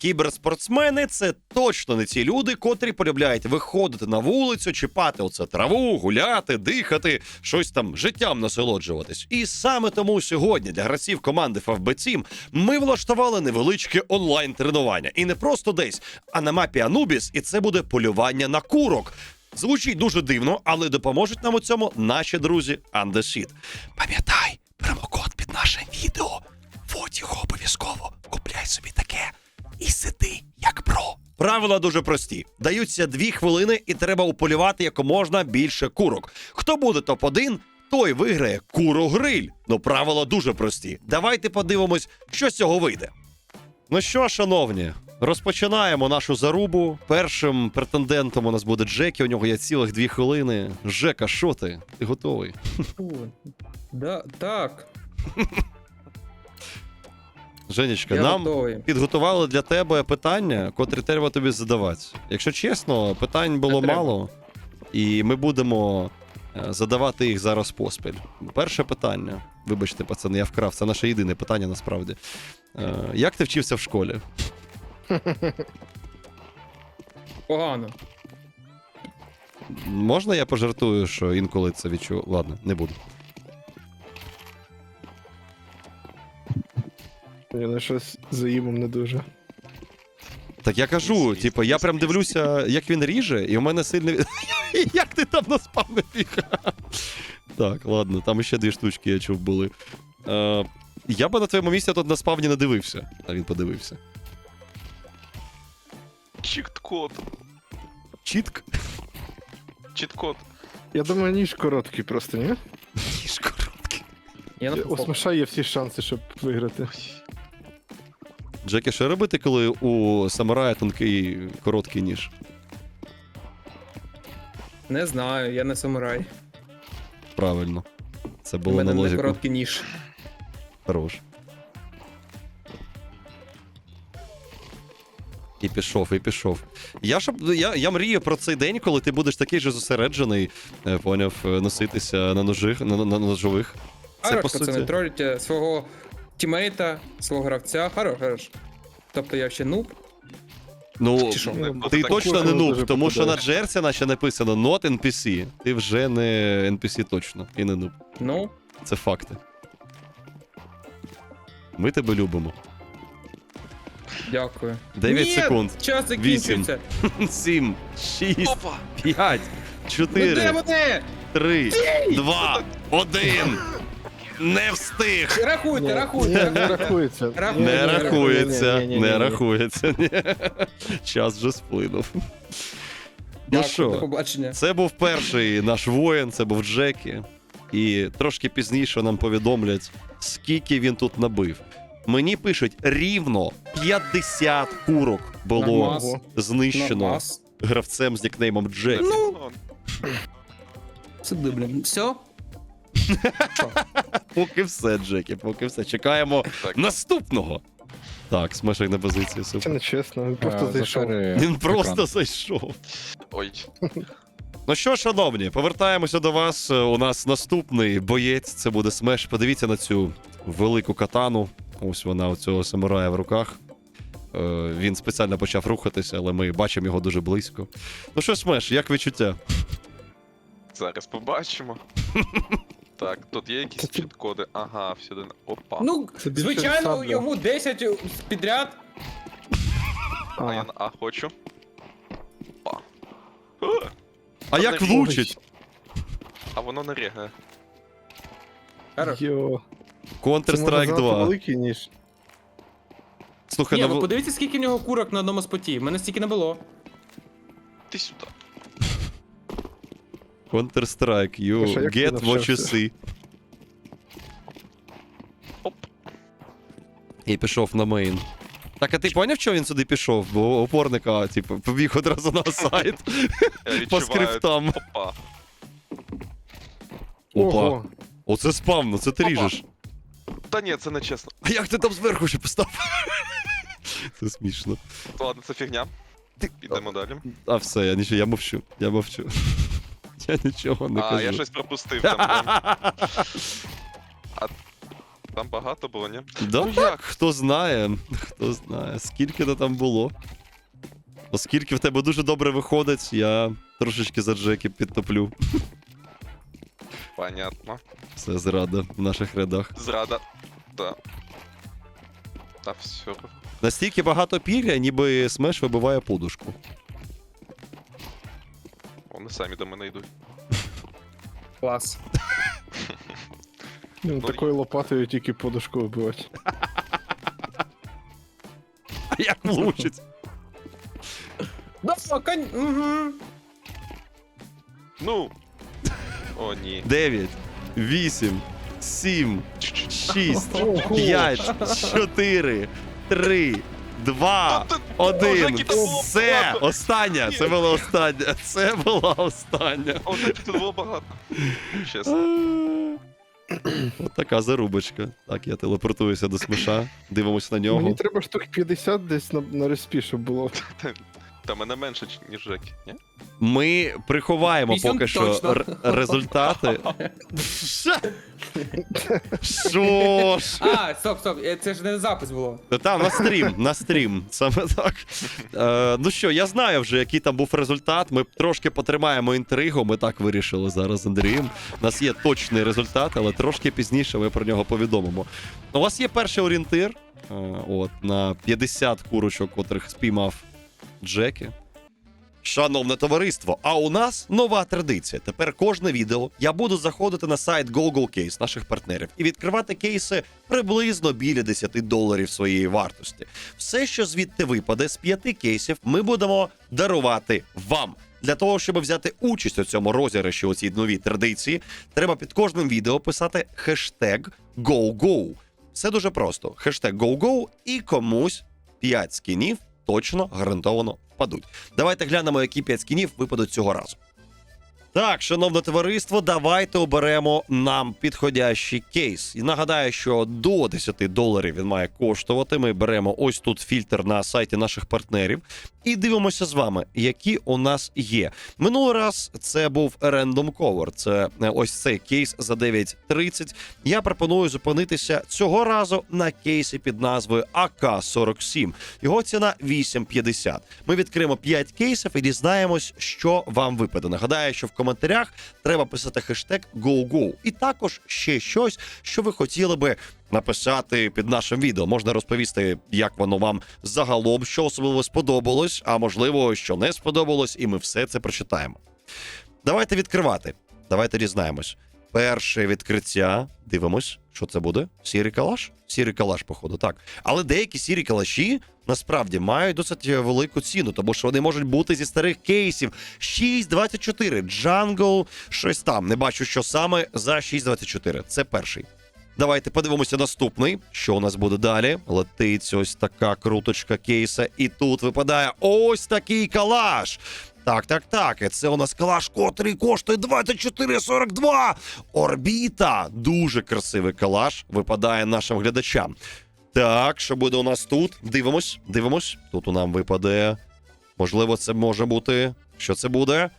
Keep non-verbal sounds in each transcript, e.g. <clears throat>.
Кіберспортсмени це точно не ті люди, котрі полюбляють виходити на вулицю, чіпати оце траву, гуляти, дихати, щось там життям насолоджуватись. І саме тому сьогодні для гравців команди FFB Team ми влаштували невеличке онлайн тренування. І не просто десь, а на мапі Анубіс, і це буде полювання на курок. Звучить дуже дивно, але допоможуть нам у цьому наші друзі Underseed. Пам'ятай, промокод під нашим відео. Його обов'язково. Купляй собі таке і сиди як про. Правила дуже прості. Даються дві хвилини, і треба уполювати якоможна більше курок. Хто буде топ-1, той виграє курогриль. Ну, правила дуже прості. Давайте подивимось, що з цього вийде. Ну що, шановні, розпочинаємо нашу зарубу. Першим претендентом у нас буде Джекі. У нього є цілих дві хвилини. Жека, що ти? Ти готовий? Да, так, <laughs> Женечка, я нам готовий. підготували для тебе питання, котрі треба тобі задавати. Якщо чесно, питань було Не треба. мало, і ми будемо е, задавати їх зараз поспіль. Перше питання. Вибачте, пацани, я вкрав. Це наше єдине питання насправді. Е, Як ти вчився в школі? <laughs> Погано. Можна я пожартую, що інколи це відчув? Ладно, не буду. Ні, ну щось за їмом не дуже. Так я кажу, типу, я прям дивлюся, як він ріже, і у мене сильно. <laughs> як ти там на спам не так, ладно, там ще дві штучки, я чув, були. Е, я би на твоєму місці тут на спавні не дивився. А він подивився. Чіт-код. Чітк. Чіт-код. Я думаю, ніж короткий просто, ні? <laughs> Ніж короткий. Я на У Смаша є всі шанси, щоб виграти. Джекі, що робити, коли у самурая тонкий короткий ніж? Не знаю, я не самурай. Правильно. Це У було мене на не логіку. короткий ніж. Хорош. І пішов, і пішов. Я щоб я, я мрію про цей день, коли ти будеш такий же зосереджений, е, поняв, е, носитися на ножих, на, на, на ножових. Це Хорош, по суті. тролите свого тімейта, свого гравця. Хорош, хорош. Тобто я ще нуб. Ну, Чи що? Ти точно не нуб, тому що на джерсі наче написано not NPC. Ти вже не NPC точно, і не нуб. Ну, Це факти. Ми тебе любимо. дякую. 9 Ні, секунд. Час закінчується. 7, 6, Опа! 5, Ну 4. де вони? Три, два, один. Не встиг. Рахуйте, рахуйте. не рахується. Не рахується, не рахується. Час вже сплинув. Ну що, це був перший наш воїн, це був Джекі. І трошки пізніше нам повідомлять, скільки він тут набив. Мені пишуть, рівно 50 курок було знищено гравцем з нікнеймом Джекі. Ну, сюди, блін. Все? <laughs> Поки все, Джекі, поки все. Чекаємо Так. наступного. Так, смешок на позиції, Це супер. не чесно, він просто зайшов. Він просто екран. зайшов. Ой. Ну що, шановні, повертаємося до вас. Е, У нас наступний боєць. Це буде смеш. Подивіться на цю велику катану. Ось вона у цього самурая в руках. Е, Він спеціально почав рухатися, але ми бачимо його дуже близько. Ну що, смеш, як відчуття? Зараз побачимо. <laughs> Так, тут є Та якісь ти- чіт-коди. Ага, всюди. Опа. Ну, Це більше звичайно, сабля. йому 10 підряд. А я А, на А хочу. Опа. Е, А як не влучить? А воно не рігає. Хорош. йо. Це може Counter-Strike занадто 2. великий ніж. Слухай, Ні, ну, ви подивіться, скільки в нього курок на одному споті. В мене стільки не було. Ти сюди. Counter-Strike, you Слушай, як ти get what you навчався? see. Оп. І пішов на мейн. Так, а ти поняв, що він сюди пішов? Бо опорника, типу, побіг одразу на <laughs> сайт Я по відчуваю. скриптам. Опа. Опа. Ого. Оце спавно, це ти Опа. ріжеш. Та ні, це не чесно. А як ти там зверху ще поставив? <laughs> Це смішно. Ладно, це фігня. Підемо далі. А все, я нічого, я мовчу. Я мовчу. Я нічого не а, я щось пропустив там. да. Там багато було, ні? Да Ну, так, хто знає, хто знає, скільки то там було. Оскільки в тебе дуже добре виходить, я трошечки за Джеки підтоплю. Понятно. Це зрада в наших рядах. Зрада. Да. Та все. Настільки багато пір'я, ніби смеш вибиває подушку. Вони самі до мене йдуть. Клас. <laughs> Ну, Ну, такою лопатою тільки подушку вибивати. <laughs> А як влучить? Да, кон... Угу. Ну. О, ні. 9, 8, 7, 6, 5, 4, 3, 2, Та ти- 1. Жеки, та було Все, остання. Це було остання. Це була остання. О, так тут було багато. Чесно. От така зарубочка. Так, я телепортуюся до смеша, дивимося на нього. Мені треба штук 50 десь на, на респі, щоб було. Та мене менше, ніж Жеки, ні? Ми приховаємо Вісім поки що точно. р- результати. Що ж? А, стоп, стоп, е, це ж не запис було. Та, на стрім, на стрім, саме так. Е, ну що, я знаю вже, який там був результат. Ми трошки потримаємо інтригу. Ми так вирішили зараз з Андрієм. У нас є точний результат, але трошки пізніше ми про нього повідомимо. У вас є перший орієнтир е, от, на 50 курочок, котрих спіймав Джекі. Шановне товариство, а у нас нова традиція. Тепер кожне відео я буду заходити на сайт GoGoCase наших партнерів і відкривати кейси приблизно біля 10 доларів своєї вартості. Все, що звідти випаде з п'яти кейсів, ми будемо дарувати вам. Для того, щоб взяти участь у цьому розіграші, у цій новій традиції, треба під кожним відео писати хештег GoGo. Все дуже просто. Хештег GoGo і комусь 5 скінів точно гарантовано впадуть. Давайте глянемо, які 5 скінів випадуть цього разу. Так, шановне товариство, давайте оберемо нам підходящий кейс. І нагадаю, що до 10 доларів він має коштувати. Ми беремо ось тут фільтр на сайті наших партнерів і дивимося з вами, які у нас є. Минулий раз це був Random Cover. Це е, ось цей кейс за 9.30. Я пропоную зупинитися цього разу на кейсі під назвою АК-47. Його ціна 8,50. Ми відкриємо 5 кейсів і дізнаємось, що вам випаде. Нагадаю, що в коментарях треба писати хештег GoGo. І також ще щось, що ви хотіли би написати під нашим відео. Можна розповісти, як воно вам загалом, що особливо сподобалось, а можливо, що не сподобалось, і ми все це прочитаємо. Давайте відкривати. Давайте дізнаємось. Перше відкриття. Дивимось, що це буде. Сірий калаш? Сірий калаш, походу, так. Але деякі сірі калаші насправді мають досить велику ціну, тому що вони можуть бути зі старих кейсів. 6.24, Jungle, щось там. Не бачу, що саме за 6.24. Це перший. Давайте подивимося наступний. Що у нас буде далі? Летить ось така круточка кейса, і тут випадає ось такий калаш. Так, так, так. І це у нас калаш, котрий коштує 24,42. Орбіта. Дуже красивий калаш випадає нашим глядачам. Так, що буде у нас тут? Дивимось, дивимось. Тут у нам випаде. Можливо, це може бути. Що це буде?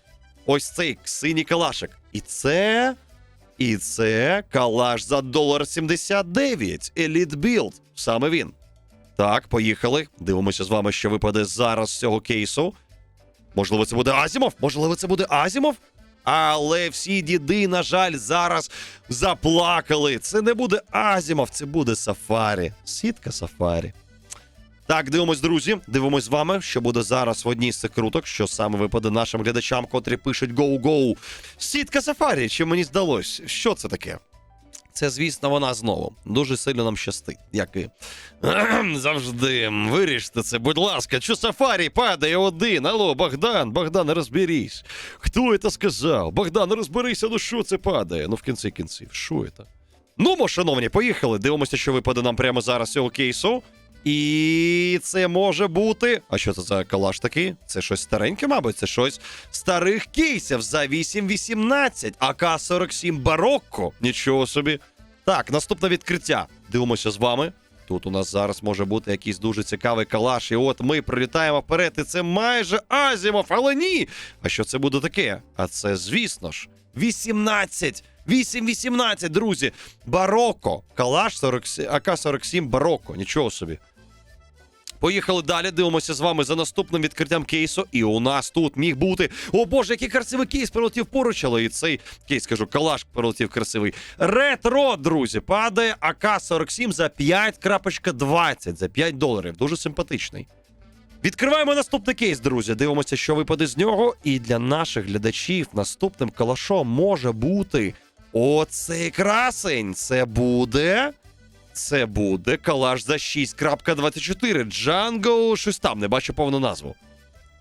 Ось цей синій калашик. І це. І це калаш за долар 79. Elite Build. Саме він. Так, поїхали. Дивимося з вами, що випаде зараз з цього кейсу. Можливо, це буде Азімов? Можливо, це буде Азімов? Але всі діди, на жаль, зараз заплакали. Це не буде Азімов, це буде Сафарі. Сітка Сафарі. Так, дивимось, друзі. Дивимось з вами, що буде зараз в одній з цих круток, що саме випаде нашим глядачам, котрі пишуть «Гоу-гоу». Сітка Сафарі, чи мені здалось? Що це таке? Це, звісно, вона знову. Дуже сильно нам щастить, як і <clears throat> завжди. Виріште це, будь ласка, що сафарі падає один. Алло, Богдан, Богдан, розберись. Хто це сказав? Богдан, розберися, ну що це падає? Ну, в кінці кінців, що це? Ну, мо, шановні, поїхали. Дивимося, що випаде нам прямо зараз цього кейсу. І це може бути. А що це за калаш такий? Це щось стареньке, мабуть, це щось старих кейсів за 8.18, АК-47 Барокко. Нічого собі. Так, наступне відкриття. Дивимося з вами. Тут у нас зараз може бути якийсь дуже цікавий калаш. І от ми прилітаємо вперед, і це майже Азімов, але ні. А що це буде таке? А це, звісно ж, 18 8-18, друзі. Бароко. Калаш 40, АК-47 Бароко. Нічого собі. Поїхали далі. Дивимося з вами за наступним відкриттям кейсу. І у нас тут міг бути. О боже, який красивий кейс прилетів поруч, але і цей кейс, кажу, калаш прилетів красивий. Ретро, друзі, падає АК-47 за 5.20, за 5 доларів. Дуже симпатичний. Відкриваємо наступний кейс, друзі. Дивимося, що випаде з нього. І для наших глядачів наступним калашом може бути оцей красень. Це буде. Це буде калаш за 6.24. Django щось там, не бачу повну назву.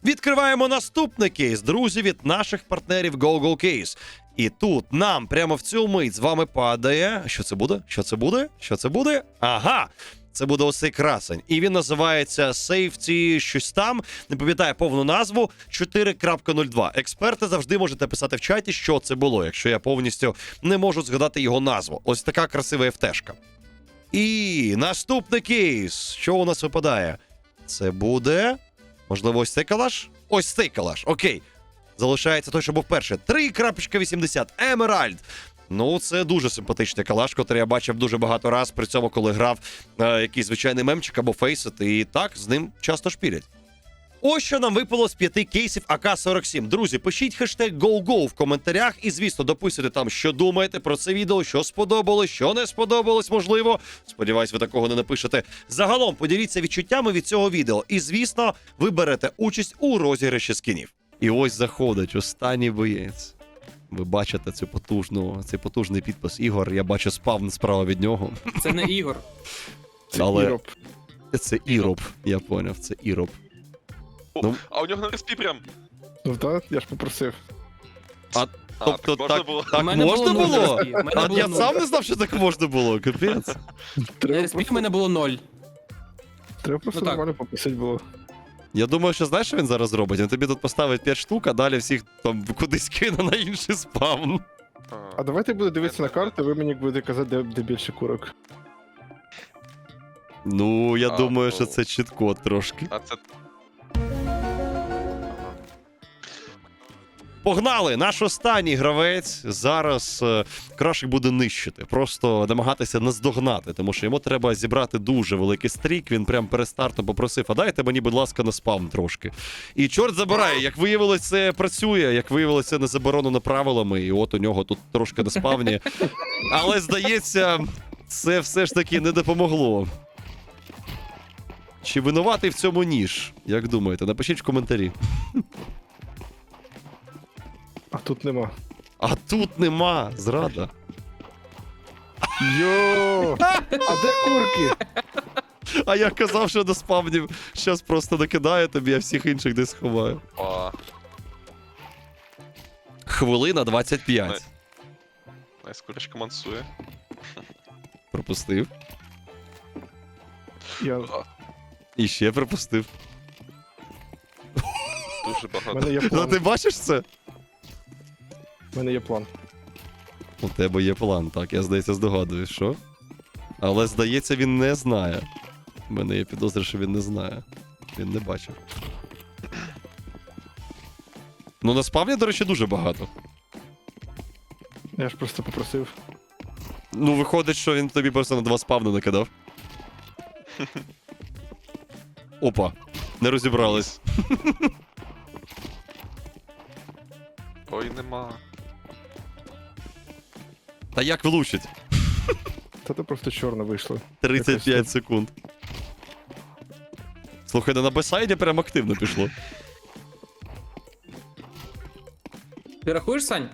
Відкриваємо наступний кейс, друзі, від наших партнерів GoGo Case. І тут нам прямо в цю мить з вами падає. Що це буде? Що це буде? Що це буде? Ага! Це буде ось цей красень. І він називається Safety щось там. Не пам'ятаю повну назву 4.02. Експерти завжди можете писати в чаті, що це було, якщо я повністю не можу згадати його назву. Ось така красива ФТшка. І наступний кейс. Що у нас випадає? Це буде. Можливо, ось цей калаш? Ось цей калаш. Окей. Залишається той, що був перший. 3.80. Емеральд. Ну, це дуже симпатичний калаш, який я бачив дуже багато раз при цьому, коли грав е, якийсь звичайний мемчик або фейсит, і так з ним часто шпілять. Ось що нам випало з п'яти кейсів АК-47. Друзі, пишіть хештег GoGo в коментарях і, звісно, дописуйте там, що думаєте про це відео, що сподобалось, що не сподобалось, можливо. Сподіваюсь, ви такого не напишете. Загалом поділіться відчуттями від цього відео. І, звісно, ви берете участь у розіграші скінів. І ось заходить останній боєць. Ви бачите цю потужну, цей потужний підпис Ігор. Я бачу спавн справа від нього. Це не Ігор. Це Але- Іроб. Це Іроб, я поняв, це Іроб. О, Ну. А у нього на респі прям. Ну так, я ж попросив. А, Тобто так можна так, було. так У мене можна було було? мене А було я сам не знав, що так можна було. Капець. На Треба респі в просто, мене було ноль. треба просто Ну так. нормально попросити було. Я думаю, що знаєш, що він зараз робить? Він тобі тут поставить 5 штук, а далі всіх там кудись кине на інший спавн. А давайте буду дивитися на карту, ви мені будете казати, де, де більше курок. Ну, я А, думаю, що ну. це чіткод трошки. А це. Погнали! Наш останній гравець зараз е, крашик буде нищити, просто намагатися наздогнати, тому що йому треба зібрати дуже великий стрік. Він прям перед стартом попросив: а дайте мені, будь ласка, на спавн трошки. І чорт забирає, як виявилось, це працює, як виявилось, це не заборонено правилами, і от у нього тут трошки на спавні. Але здається, це все ж таки не допомогло. Чи винуватий в цьому ніж? Як думаєте? Напишіть в коментарі. А тут нема. А тут нема зрада. Йо! А де курки? А я казав, що до спавнів щас просто накидає тобі, а всіх інших десь ховаю. А, Хвилина 25. найскорочка мансує. Пропустив. Я... І ще пропустив. дуже багато. мене є Ну план. ти бачиш це? У мене є план. У тебе є план, так, я здається, здогадуюсь, що? Але здається, він не знає. У мене є підозра, що він не знає. Він не бачив. Ну, на спавні, до речі, дуже багато. Я ж просто попросив. Ну, виходить, що він тобі просто на два спавни накидав. <laughs> Опа, не розібрались. Ой, нема. Та як влучить? Та то просто чорно вийшло. 35 секунд. Слухай, ну на бесайді прям активно пішло. Ти рахуєш, Сань?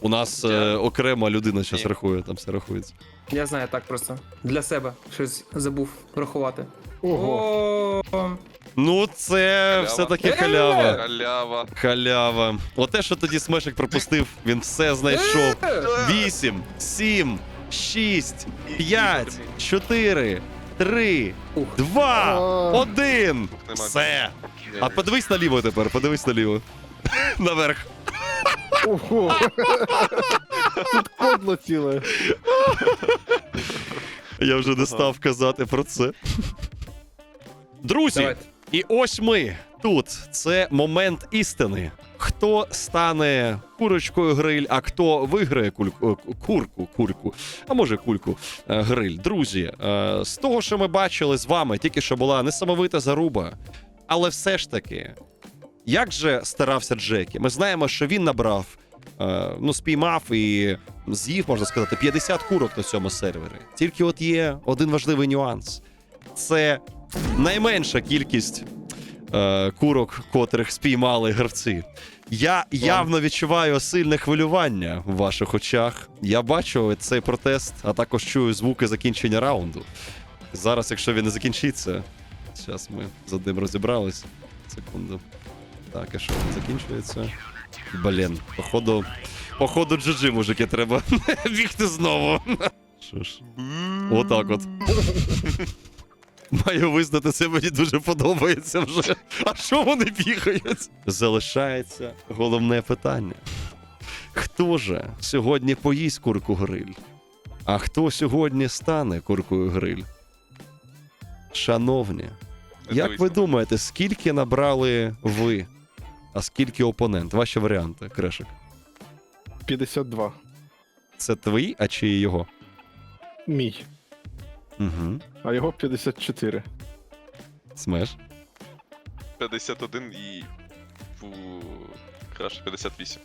У нас е, окрема людина зараз рахує, там все рахується. Я знаю так просто. Для себе щось забув рахувати. Ого! О, Ну, це все-таки халява. Халява. Халява. Оте, що тоді Смешик пропустив, він все знайшов. Е! 8, 7, 6, 5, 4, 3, Ух. 2, 1. Все. А подивись наліво тепер, подивись наліво. <laughs> Наверх. Ого! Тут кодло ціле. Я вже не став казати про це. Друзі, Давайте. І ось ми тут. Це момент істини. Хто стане курочкою гриль, а хто виграє кульку, е, курку, курку, а може кульку е, гриль. Друзі, е, з того, що ми бачили з вами, тільки що була несамовита заруба. Але все ж таки, як же старався Джекі? Ми знаємо, що він набрав, ну, спіймав і з'їв, можна сказати, 50 курок на цьому сервері. Тільки от є один важливий нюанс: це найменша кількість е, курок, котрих спіймали гравці. Я явно відчуваю сильне хвилювання в ваших очах. Я бачу цей протест, а також чую звуки закінчення раунду. Зараз, якщо він не закінчиться, зараз ми з одним розібрались. Секунду. Так, а що він закінчується? Блін, походу. Походу, GG, мужики, треба <laughs> бігти знову. Що ж, отак от. Маю визнати, це мені дуже подобається вже. А що вони бігають? Залишається головне питання. Хто же сьогодні поїсть курку гриль? А хто сьогодні стане куркою гриль? Шановні, як ви думаєте, скільки набрали ви? А скільки опонент? Ваші варіанти, Крешик. 52. Це твої, а чи його? Мій. Угу. А його 54. Смеш. 51 і. Фу... Краще 58.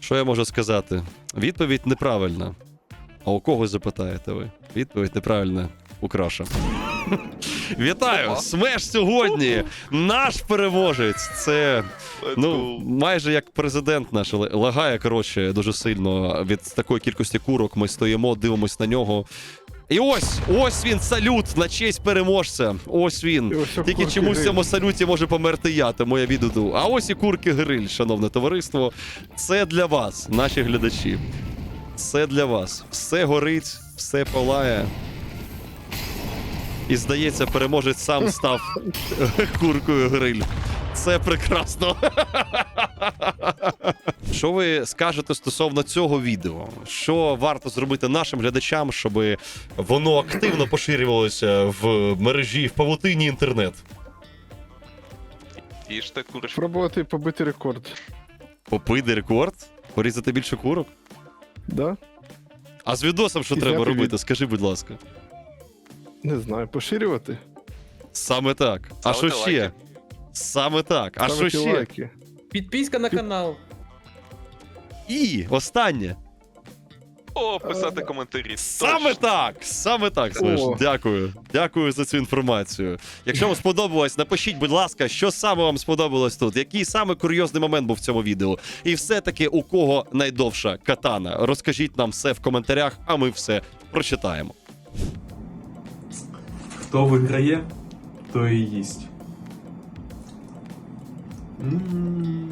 Що я можу сказати? Відповідь неправильна. А у кого запитаєте ви? Відповідь неправильна. У Краша. <laughs> Вітаю! Смеш сьогодні! Наш переможець! Це ну майже як президент наш лагає коротше дуже сильно від такої кількості курок. Ми стоїмо, дивимось на нього. І ось, ось він, салют на честь переможця. Ось він. ось Тільки чомусь в цьому салюті може померти я, тому я відійду. А ось і курки гриль, шановне товариство. Це для вас, наші глядачі. Це для вас. Все горить, все палає. І здається, переможець сам став <laughs> куркою гриль. Це прекрасно. <laughs> Що ви скажете стосовно цього відео? Що варто зробити нашим глядачам, щоб воно активно поширювалося в мережі в павутині інтернет? Їжте курочку. Спробувати побити рекорд. Попити рекорд? Порізати більше курок? Да? А з відосом що І треба зняти робити? від- Скажи, будь ласка. Не знаю, поширювати. Саме так. А що ще? лайки. Саме так. А що ще? лайки. Підписка на канал. І останнє. О, писати коментарі. Саме Точно. так, саме так, Смеш. О. Дякую. Дякую за цю інформацію. Якщо вам сподобалось, напишіть, будь ласка, що саме вам сподобалось тут, який саме курйозний момент був в цьому відео. І все-таки у кого найдовша катана. Розкажіть нам все в коментарях, а ми все прочитаємо. Хто виграє, той і їсть. Mm.